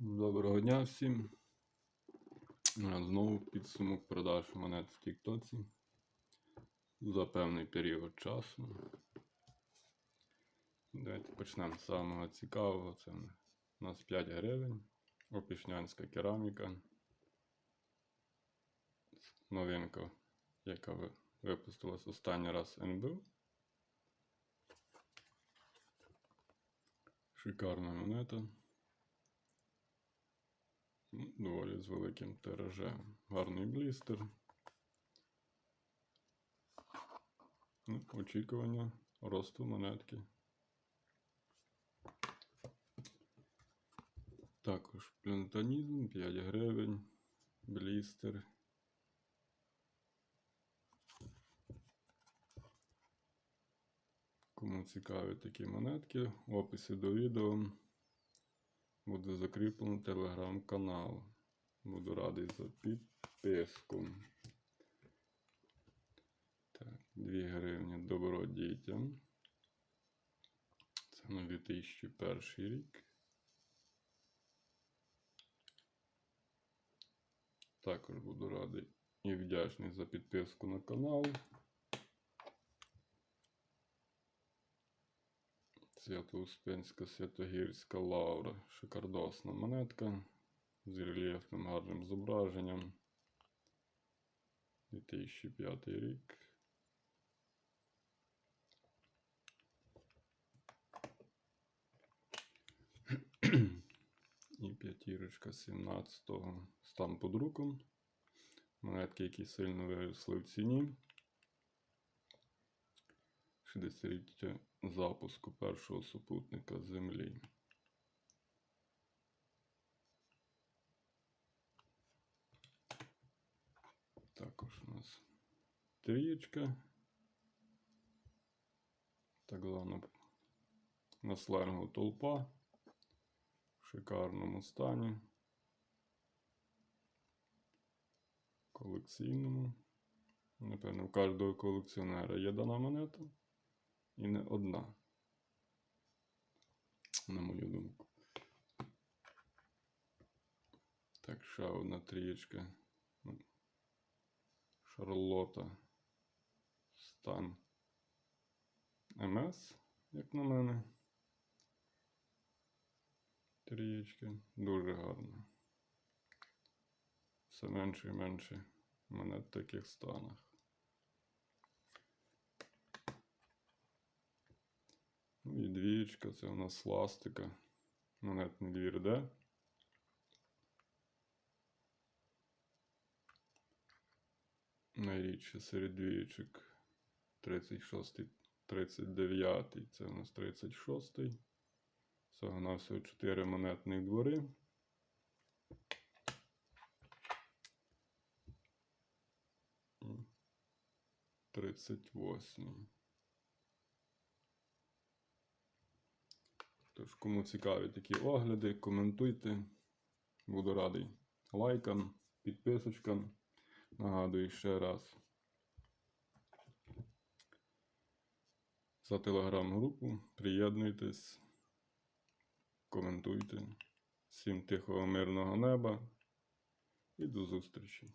Доброго дня всім. Е, Знову підсумок продаж монет в Тіктоці за певний період часу. Давайте почнемо з самого цікавого. Це у нас 5 гривень. Опішнянська кераміка. Новинка, яка ви- випустилась останній раз НБУ. Шикарна монета. Доволі з великим тиражем. Гарний блістер. Ну, очікування росту монетки. Також плентанізм 5 гривень, блістер. Кому цікаві такі монетки, в описі до відео буде закріплено телеграм-канал. Буду радий за підписку. Так, 2 гривні добро дітям. Це на 2001 рік. Також буду радий і вдячний за підписку на канал. Свято-Успенська Святогірська лавра. Шикардосна монетка з рельєфним гарним зображенням. 2005 рік. І п'ятірочка 17-го стан під руком. Монетки, які сильно виросли в ціні. 60-ліття запуску першого супутника Землі. Також у нас трієчка. Так звана на толпа в шикарному стані. Колекційному. Напевно, у кожного колекціонера є дана монета. І не одна. На мою думку. Так, ще одна трієчка. Ну, Шарлота. Стан МС, як на мене. Трієчка. Дуже гарно. Все менше і менше монет в таких станах. І двієчка, це у нас ластика. Монетний двір Д. Найрідше серед двієчок 36, 39, це у нас 36. Всього на всього 4 монетних двори. І 38. Тож, кому цікаві такі огляди, коментуйте. Буду радий лайкам, підписочкам. Нагадую ще раз. За телеграм-групу. Приєднуйтесь, коментуйте. Всім тихого мирного неба і до зустрічі!